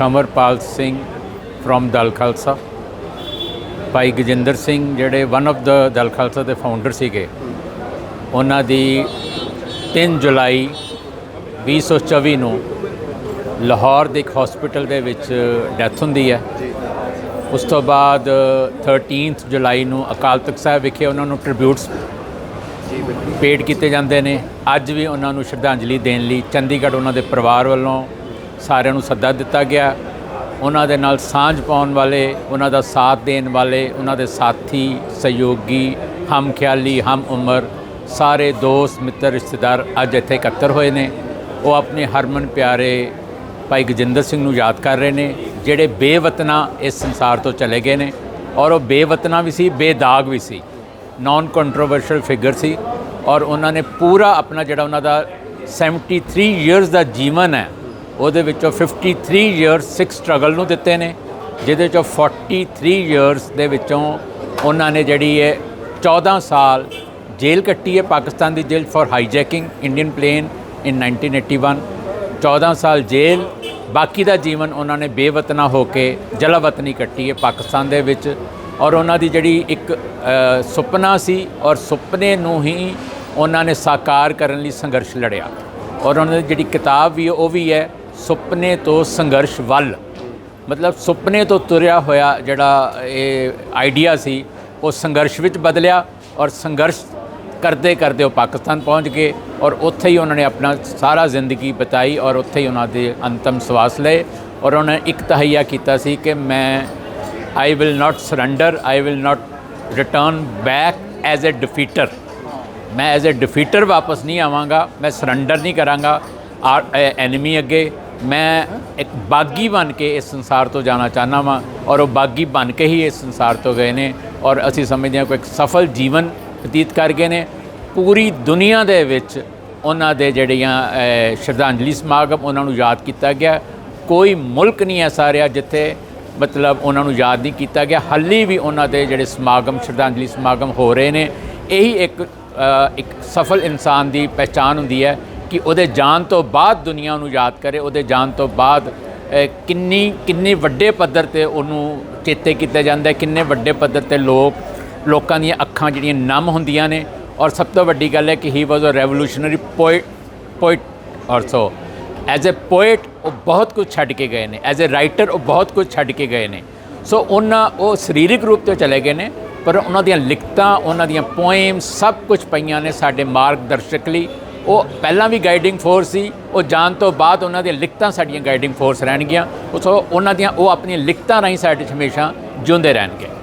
Kamarpal Singh from Dal Khalsa Bhai Gajinder Singh ਜਿਹੜੇ one of the Dal Khalsa ਦੇ founder ਸੀਗੇ, ਉਹਨਾਂ ਦੀ 3 ਜੁਲਾਈ 2024 ਨੂੰ ਲਾਹੌਰ ਦੇ ਇੱਕ ਹਸਪੀਟਲ ਦੇ ਵਿੱਚ ਡੈਥ ਹੁੰਦੀ ਹੈ। ਉਸ ਤੋਂ ਬਾਅਦ 13th ਜੁਲਾਈ ਨੂੰ ਅਕਾਲ ਤਖਤ ਸਾਹਿਬ ਵਿਖੇ ਉਹਨਾਂ ਨੂੰ ਟ੍ਰਿਬਿਊਟਸ ਪੇਡ ਕੀਤੇ ਜਾਂਦੇ ਨੇ। ਅੱਜ ਵੀ ਉਹਨਾਂ ਨੂੰ ਸ਼ਰਧਾਂਜਲੀ ਦੇਣ ਲਈ ਚੰਡੀਗੜ੍ਹ ਉਹਨਾਂ ਦੇ ਪਰਿਵਾਰ ਵੱਲੋਂ ਸਾਰਿਆਂ ਨੂੰ ਸੱਦਾ ਦਿੱਤਾ ਗਿਆ। ਉਹਨਾਂ ਦੇ ਨਾਲ ਸਾਂਝ ਪਾਉਣ ਵਾਲੇ, ਉਹਨਾਂ ਦਾ ਸਾਥ ਦੇਣ ਵਾਲੇ, ਉਹਨਾਂ ਦੇ ਸਾਥੀ, ਸਹਿਯੋਗੀ, ਹਮ ਖਿਆਲੀ, ਹਮ ਉਮਰ, ਸਾਰੇ ਦੋਸਤ, ਮਿੱਤਰ, ਰਿਸ਼ਤੇਦਾਰ ਅੱਜ ਇੱਥੇ ਇਕੱਤਰ ਹੋਏ ਨੇ। ਉਹ ਆਪਣੇ ਹਰਮਨ ਪਿਆਰੇ ਭਾਈ ਗਜਿੰਦਰ ਸਿੰਘ ਨੂੰ ਯਾਦ ਕਰ ਰਹੇ ਨੇ, ਜਿਹੜੇ ਬੇਵਤਨਾ ਇਸ ਸੰਸਾਰ ਤੋਂ ਚਲੇ ਗਏ ਨੇ। ਔਰ ਉਹ ਬੇਵਤਨਾ ਵੀ ਸੀ, ਬੇਦਾਗ ਵੀ ਸੀ। ਨਾਨ ਕੰਟਰੋਵਰਸ਼ੀਅਲ ਫਿਗਰ ਸੀ। ਔਰ ਉਹਨਾਂ ਨੇ ਪੂਰਾ ਆਪਣਾ ਜਿਹੜਾ ਉਹਨਾਂ ਦਾ 73 ਇਅਰਸ ਦਾ ਜੀਵਨ ਹੈ ਉਹਦੇ ਵਿੱਚੋਂ 53 ਇਅਰਸ ਸਿੱਖ ਸਟਰਗਲ ਨੂੰ ਦਿੱਤੇ ਨੇ, ਜਿਹਦੇ ਚੋਂ 43 ਇਅਰਸ ਦੇ ਵਿੱਚੋਂ ਉਹਨਾਂ ਨੇ ਜਿਹੜੀ ਹੈ 14 ਸਾਲ ਜੇਲ੍ਹ ਕੱਟੀ ਹੈ, ਪਾਕਿਸਤਾਨ ਦੀ ਜੇਲ੍ਹ for hijacking Indian plane in 1981 14 ਸਾਲ ਜੇਲ੍ਹ, ਬਾਕੀ ਦਾ ਜੀਵਨ ਉਹਨਾਂ ਨੇ ਬੇਵਤਨਾ ਹੋ ਕੇ ਜਲਾਵਤਨੀ ਕੱਟੀ ਹੈ ਪਾਕਿਸਤਾਨ ਦੇ ਵਿੱਚ। ਔਰ ਉਹਨਾਂ ਦੀ ਜਿਹੜੀ ਇੱਕ ਸੁਪਨਾ ਸੀ ਔਰ ਸੁਪਨੇ ਨੂੰ ਹੀ ਉਹਨਾਂ ਨੇ ਸਾਕਾਰ ਕਰਨ ਲਈ ਸੰਘਰਸ਼ ਲੜਿਆ। ਔਰ ਉਹਨਾਂ ਦੀ ਜਿਹੜੀ ਕਿਤਾਬ ਵੀ ਉਹ ਵੀ ਹੈ ਸੁਪਨੇ ਤੋਂ ਸੰਘਰਸ਼ ਵੱਲ। ਮਤਲਬ ਸੁਪਨੇ ਤੋਂ ਤੁਰਿਆ ਹੋਇਆ ਜਿਹੜਾ ਇਹ ਆਈਡੀਆ ਸੀ, ਉਹ ਸੰਘਰਸ਼ ਵਿੱਚ ਬਦਲਿਆ ਔਰ ਸੰਘਰਸ਼ ਕਰਦੇ ਕਰਦੇ ਉਹ ਪਾਕਿਸਤਾਨ ਪਹੁੰਚ ਗਏ ਔਰ ਉੱਥੇ ਹੀ ਉਹਨਾਂ ਨੇ ਆਪਣਾ ਸਾਰਾ ਜ਼ਿੰਦਗੀ ਬਿਤਾਈ ਔਰ ਉੱਥੇ ਹੀ ਉਹਨਾਂ ਦੇ ਅੰਤਮ ਸਵਾਸ ਲਏ ਔਰ ਉਹਨਾਂ ਨੇ ਇੱਕ ਤਹਈਆ ਕੀਤਾ ਸੀ ਕਿ ਮੈਂ I will not surrender I will not return back as a defeater ਮੈਂ ਐਜ਼ ਅ ਡਿਫੀਟਰ ਵਾਪਸ ਨਹੀਂ ਆਵਾਂਗਾ, ਮੈਂ ਸਰੈਂਡਰ ਨਹੀਂ ਕਰਾਂਗਾ। ਐਨਮੀ ਅੱਗੇ ਮੈਂ ਇੱਕ ਬਾਗੀ ਬਣ ਕੇ ਇਸ ਸੰਸਾਰ ਤੋਂ ਜਾਣਾ ਚਾਹਨਾ ਵਾਂ ਔਰ ਉਹ ਬਾਗੀ ਬਣ ਕੇ ਹੀ ਇਸ ਸੰਸਾਰ ਤੋਂ ਗਏ ਨੇ ਔਰ ਅਸੀਂ ਸਮਝਦੇ ਹਾਂ ਕਿ ਇੱਕ ਸਫਲ ਜੀਵਨ ਬਤੀਤ ਕਰ ਗਏ ਨੇ। ਪੂਰੀ ਦੁਨੀਆ ਦੇ ਵਿੱਚ ਉਹਨਾਂ ਦੇ ਜਿਹੜੀਆਂ ਸ਼ਰਧਾਂਜਲੀ ਸਮਾਗਮ ਉਹਨਾਂ ਨੂੰ ਯਾਦ ਕੀਤਾ ਗਿਆ। ਕੋਈ ਮੁਲਕ ਨਹੀਂ ਐਸਾ ਰਿਹਾ ਜਿੱਥੇ ਮਤਲਬ ਉਹਨਾਂ ਨੂੰ ਯਾਦ ਨਹੀਂ ਕੀਤਾ ਗਿਆ। ਹਾਲੇ ਵੀ ਉਹਨਾਂ ਦੇ ਜਿਹੜੇ ਸਮਾਗਮ, ਸ਼ਰਧਾਂਜਲੀ ਸਮਾਗਮ ਹੋ ਰਹੇ ਨੇ। ਇਹੀ ਇੱਕ ਇੱਕ ਸਫਲ ਇਨਸਾਨ ਦੀ ਪਹਿਚਾਨ ਹੁੰਦੀ ਹੈ ਕਿ ਉਹਦੇ ਜਾਣ ਤੋਂ ਬਾਅਦ ਦੁਨੀਆ ਨੂੰ ਯਾਦ ਕਰੇ ਉਹਦੇ ਜਾਣ ਤੋਂ ਬਾਅਦ ਅ, ਕਿੰਨੀ ਕਿੰਨੇ ਵੱਡੇ ਪੱਧਰ ਤੇ ਉਹਨੂੰ ਚੇਤੇ ਕੀਤਾ ਜਾਂਦਾ ਕਿੰਨੇ ਵੱਡੇ ਪੱਧਰ ਤੇ ਲੋਕ ਲੋਕਾਂ ਦੀਆਂ ਅੱਖਾਂ ਜਿਹੜੀਆਂ ਨਮ ਹੁੰਦੀਆਂ ਨੇ। ਔਰ ਸਭ ਤੋਂ ਵੱਡੀ ਗੱਲ ਹੈ ਕਿ he was a revolutionary poet poet also as a poet ਉਹ ਬਹੁਤ ਕੁਝ ਛੱਡ ਕੇ ਗਏ ਨੇ। ਐਜ਼ ਅ ਰਾਈਟਰ ਉਹ ਬਹੁਤ ਕੁਝ ਛੱਡ ਕੇ ਗਏ ਨੇ। ਸੋ ਉਹਨਾਂ ਉਹ ਸਰੀਰਕ ਰੂਪ ਤੇ ਚਲੇ ਗਏ ਨੇ ਪਰ ਉਹਨਾਂ ਦੀਆਂ ਲਿਖਤਾਂ ਉਹਨਾਂ ਦੀਆਂ ਪੋਇਮ ਸਭ ਕੁਝ ਪਈਆਂ ਨੇ ਸਾਡੇ ਮਾਰਗਦਰਸ਼ਕ ਲਈ। ਉਹ ਪਹਿਲਾਂ ਵੀ ਗਾਈਡਿੰਗ ਫੋਰਸ ਸੀ, ਉਹ ਜਾਣ ਤੋਂ ਬਾਅਦ ਉਹਨਾਂ ਦੀਆਂ ਲਿਖਤਾਂ ਸਾਡੀਆਂ ਗਾਈਡਿੰਗ ਫੋਰਸ ਰਹਿਣਗੀਆਂ। ਸੋ ਉਹਨਾਂ ਦੀਆਂ ਉਹ ਆਪਣੀਆਂ ਲਿਖਤਾਂ ਰਾਹੀਂ ਸਾਡੇ 'ਚ ਹਮੇਸ਼ਾ ਜਿਉਂਦੇ ਰਹਿਣਗੇ।